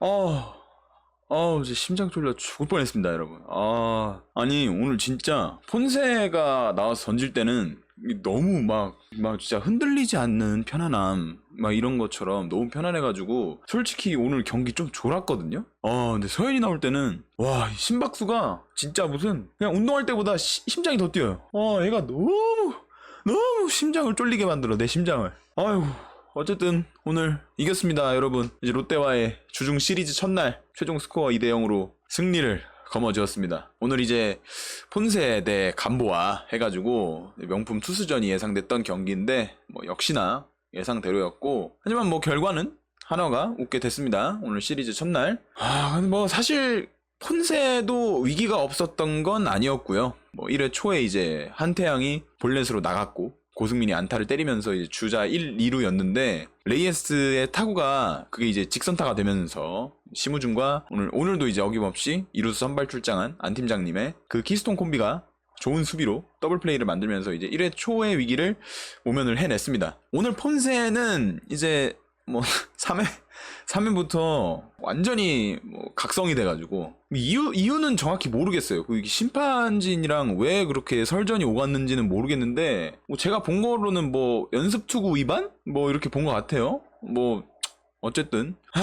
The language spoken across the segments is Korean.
아, 아, 이제 심장 졸려 죽을 뻔했습니다, 여러분. 아, 아니 오늘 진짜 폰세가 나와서 던질 때는 이 너무 막, 막 진짜 흔들리지 않는 편안함, 막 이런 것처럼 너무 편안해가지고 솔직히 오늘 경기 좀 졸았거든요. 아, 근데 서현이 나올 때는 와, 이 심박수가 진짜 무슨 그냥 운동할 때보다 시- 심장이 더 뛰어요. 아, 얘가 너무 너무 심장을 쫄리게 만들어 내 심장을. 아유. 어쨌든 오늘 이겼습니다 여러분. 이제 롯데와의 주중 시리즈 첫날 최종 스코어 2대 0으로 승리를 거머쥐었습니다. 오늘 이제 폰세 대 간보아 해가지고 명품 투수전이 예상됐던 경기인데 뭐 역시나 예상대로였고 하지만 뭐 결과는 한화가 웃게 됐습니다 오늘 시리즈 첫날. 아 근데 뭐 사실 폰세도 위기가 없었던 건 아니었고요. 뭐 1회 초에 이제 한태양이 볼넷으로 나갔고 고승민이 안타를 때리면서 이제 주자 1, 2루였는데 레이에스의 타구가 그게 이제 직선타가 되면서 심우준과 오늘 오늘도 이제 어김없이 이루수 선발 출장한 안 팀장님의 그 키스톤 콤비가 좋은 수비로 더블 플레이를 만들면서 이제 1회 초의 위기를 모면을 해냈습니다. 오늘 폰세는 이제 뭐 3회 3회부터 완전히 뭐 각성이 돼가지고 이유 이유는 정확히 모르겠어요. 그 심판진이랑 왜 그렇게 설전이 오갔는지는 모르겠는데 뭐 제가 본 거로는 뭐 연습 투구 위반 뭐 이렇게 본 것 같아요. 뭐 어쨌든 하,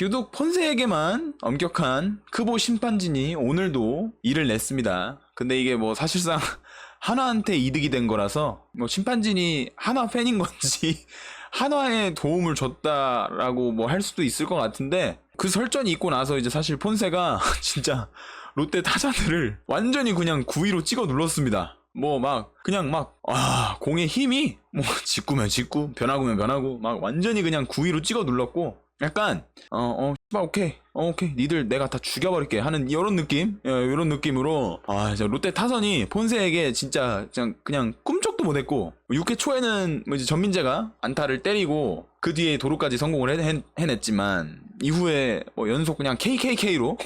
유독 폰세에게만 엄격한 크보 심판진이 오늘도 일을 냈습니다. 근데 이게 뭐 사실상 하나한테 이득이 된 거라서 뭐 심판진이 하나 팬인 건지 한화에 도움을 줬다라고 뭐 할 수도 있을 것 같은데 그 설전이 있고 나서 이제 사실 폰세가 진짜 롯데 타자들을 완전히 그냥 구위로 찍어 눌렀습니다. 뭐 막 그냥 막 아 공의 힘이 뭐 직구면 직구 변화구면 변화구 막 완전히 그냥 구위로 찍어 눌렀고 약간 어어 오케이. 어 오케이. 니들 내가 다 죽여버릴게. 하는 이런 느낌? 예, 이런 느낌으로. 아 진짜 롯데 타선이 폰세에게 진짜 그냥 그냥 꿈쩍도 못했고 6회 초에는 뭐 이제 전민재가 안타를 때리고 그 뒤에 도루까지 성공을 해, 해, 해냈지만 이후에 뭐 연속 그냥 KKK로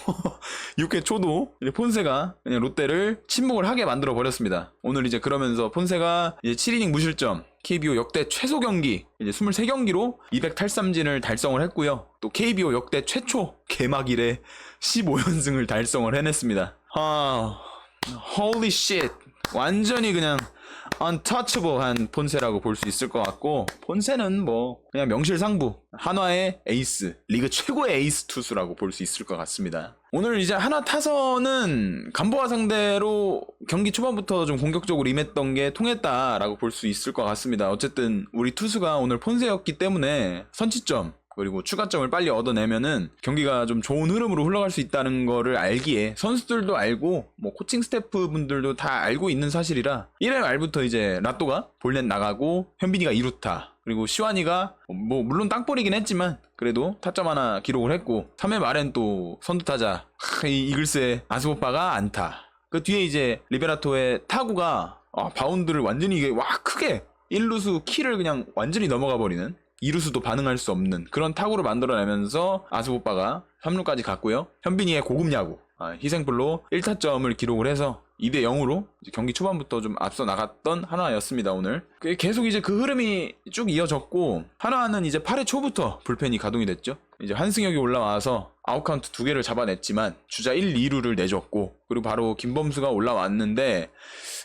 6회 초도 이제 폰세가 그냥 롯데를 침묵을 하게 만들어 버렸습니다. 오늘 이제 그러면서 폰세가 이제 7이닝 무실점 KBO 역대 최소 경기 이제 23경기로 200탈삼진을 달성을 했고요. 또 KBO 역대 최초 개막 이래 15연승을 달성을 해냈습니다. 아, holy shit. 완전히 그냥 untouchable한 폰세라고 볼 수 있을 것 같고 폰세는 뭐 그냥 명실상부 한화의 에이스 리그 최고의 에이스 투수라고 볼 수 있을 것 같습니다. 오늘 이제 하나 타선은 간보아 상대로 경기 초반부터 좀 공격적으로 임했던 게 통했다라고 볼 수 있을 것 같습니다. 어쨌든 우리 투수가 오늘 폰세였기 때문에 선취점 그리고 추가점을 빨리 얻어내면은 경기가 좀 좋은 흐름으로 흘러갈 수 있다는 거를 알기에 선수들도 알고 뭐 코칭 스태프 분들도 다 알고 있는 사실이라 1회 말부터 이제 라또가 볼넷 나가고 현빈이가 2루타 그리고 시완이가 뭐 물론 땅볼이긴 했지만 그래도 타점 하나 기록을 했고 3회 말엔 또 선두타자 이글스의 아스보빠가 안타. 그 뒤에 이제 리베라토의 타구가 아, 바운드를 완전히 이게 와 크게 1루수 키를 그냥 완전히 넘어가 버리는 2루수도 반응할 수 없는 그런 타구를 만들어내면서 아스보빠가 3루까지 갔고요. 현빈이의 고급 야구 아, 희생불로 1타점을 기록을 해서 2대 0으로 경기 초반부터 좀 앞서 나갔던 하나였습니다 오늘 그 계속 이제 그 흐름이 쭉 이어졌고 하나는 이제 8회 초부터 불펜이 가동이 됐죠 이제 한승혁이 올라와서 아웃카운트 두 개를 잡아냈지만 주자 1, 2루를 내줬고 그리고 바로 김범수가 올라왔는데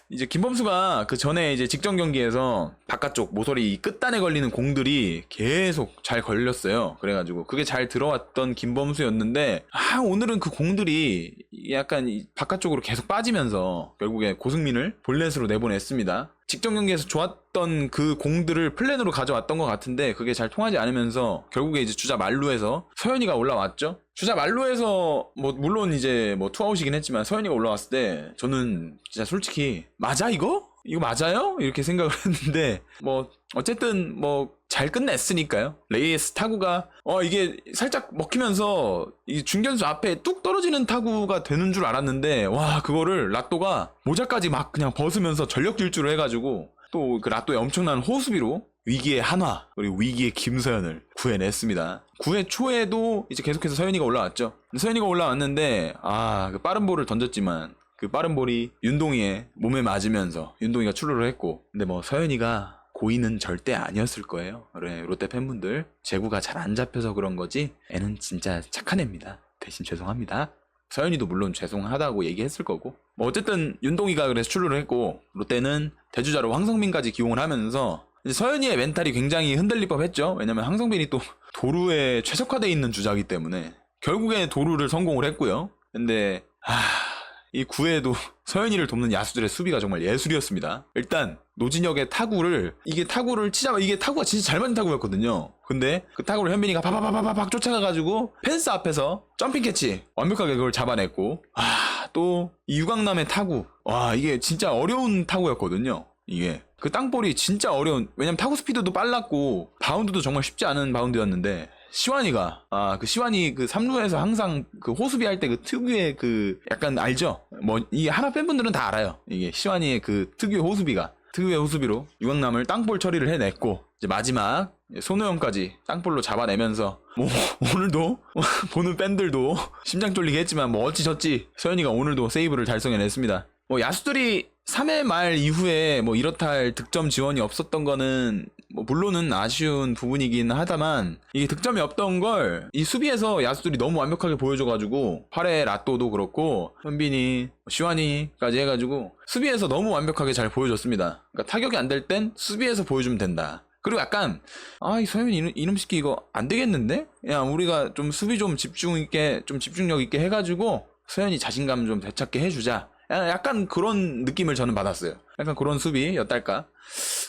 이제 김범수가 그 전에 이제 직전 경기에서 바깥쪽 모서리 끝단에 걸리는 공들이 계속 잘 걸렸어요. 그래가지고 그게 잘 들어왔던 김범수였는데 아 오늘은 그 공들이 약간 이 바깥쪽으로 계속 빠지면서 결국에 고승민을 볼넷으로 내보냈습니다. 직전 경기에서 좋았던 그 공들을 플랜으로 가져왔던 것 같은데 그게 잘 통하지 않으면서 결국에 이제 주자 말루에서 서현이가 올라왔죠. 주자 말루에서 뭐 물론 이제 뭐 투아웃이긴 했지만 서현이가 올라왔을 때 저는 진짜 솔직히 맞아 이거? 이거 맞아요? 이렇게 생각을 했는데 뭐 어쨌든 뭐 잘 끝냈으니까요. 레이에스 타구가 어 이게 살짝 먹히면서 이 중견수 앞에 뚝 떨어지는 타구가 되는 줄 알았는데 와 그거를 라또가 모자까지 막 그냥 벗으면서 전력 질주를 해가지고 또 그 라또의 엄청난 호수비로 위기의 한화 그리고 위기의 김서현을 구해냈습니다. 9회 초에도 이제 계속해서 서현이가 올라왔죠. 서현이가 올라왔는데 아 그 빠른 볼을 던졌지만 그 빠른 볼이 윤동이의 몸에 맞으면서 윤동이가 출루를 했고 근데 뭐 서현이가 고의는 절대 아니었을 거예요. 롯데 팬분들 제구가 잘 안 잡혀서 그런 거지 애는 진짜 착한 애입니다. 대신 죄송합니다. 서현이도 물론 죄송하다고 얘기했을 거고 뭐 어쨌든 윤동이가 그래서 출루를 했고 롯데는 대주자로 황성민까지 기용을 하면서 서현이의 멘탈이 굉장히 흔들릴 법했죠. 왜냐면 황성민이 또 도루에 최적화돼 있는 주자이기 때문에 결국에 도루를 성공을 했고요. 근데 하... 이 9회에도 서현이를 돕는 야수들의 수비가 정말 예술이었습니다. 일단 노진혁의 타구를 이게 타구를 치자 이게 타구가 진짜 잘 맞는 타구였거든요. 근데 그 타구를 현빈이가 바바바바박 쫓아가가지고 펜스 앞에서 점핑 캐치 완벽하게 그걸 잡아냈고 아또 유강남의 타구 와 이게 진짜 어려운 타구였거든요. 이게 그 땅볼이 진짜 어려운 왜냐면 타구 스피드도 빨랐고 바운드도 정말 쉽지 않은 바운드였는데 시완이가 아 그 시완이 그 3루에서 항상 그 호수비 할 때 그 특유의 그 약간 알죠? 뭐 이 하나 팬분들은 다 알아요. 이게 시완이의 그 특유의 호수비가 특유의 호수비로 유강남을 땅볼 처리를 해냈고 이제 마지막 손호영까지 땅볼로 잡아내면서 뭐 오늘도 보는 팬들도 심장 쫄리게 했지만 뭐 어찌저찌 서현이가 오늘도 세이브를 달성해냈습니다. 뭐 야수들이 3회 말 이후에 뭐 이렇다 할 득점 지원이 없었던 거는 뭐 물론은 아쉬운 부분이긴 하다만 이게 득점이 없던 걸 이 수비에서 야수들이 너무 완벽하게 보여줘가지고 8회 라또도 그렇고 현빈이 시완이까지 해가지고 수비에서 너무 완벽하게 잘 보여줬습니다. 그러니까 타격이 안 될 땐 수비에서 보여주면 된다. 그리고 약간 아이 서현 이름, 이름 시키 이거 안 되겠는데? 야 우리가 좀 수비 좀 집중 있게 좀 집중력 있게 해가지고 서현이 자신감 좀 되찾게 해주자. 약간 그런 느낌을 저는 받았어요. 약간 그런 수비였달까.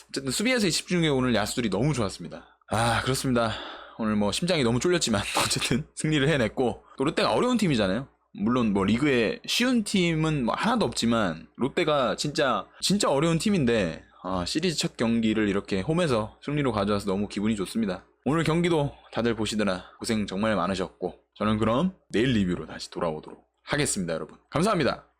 어쨌든 수비에서의 집중력 오늘 야수들이 너무 좋았습니다. 아 그렇습니다. 오늘 뭐 심장이 너무 쫄렸지만 어쨌든 승리를 해냈고 또 롯데가 어려운 팀이잖아요. 물론 뭐 리그에 쉬운 팀은 뭐 하나도 없지만 롯데가 진짜 진짜 어려운 팀인데 아, 시리즈 첫 경기를 이렇게 홈에서 승리로 가져와서 너무 기분이 좋습니다. 오늘 경기도 다들 보시느라 고생 정말 많으셨고 저는 그럼 내일 리뷰로 다시 돌아오도록 하겠습니다, 여러분. 감사합니다.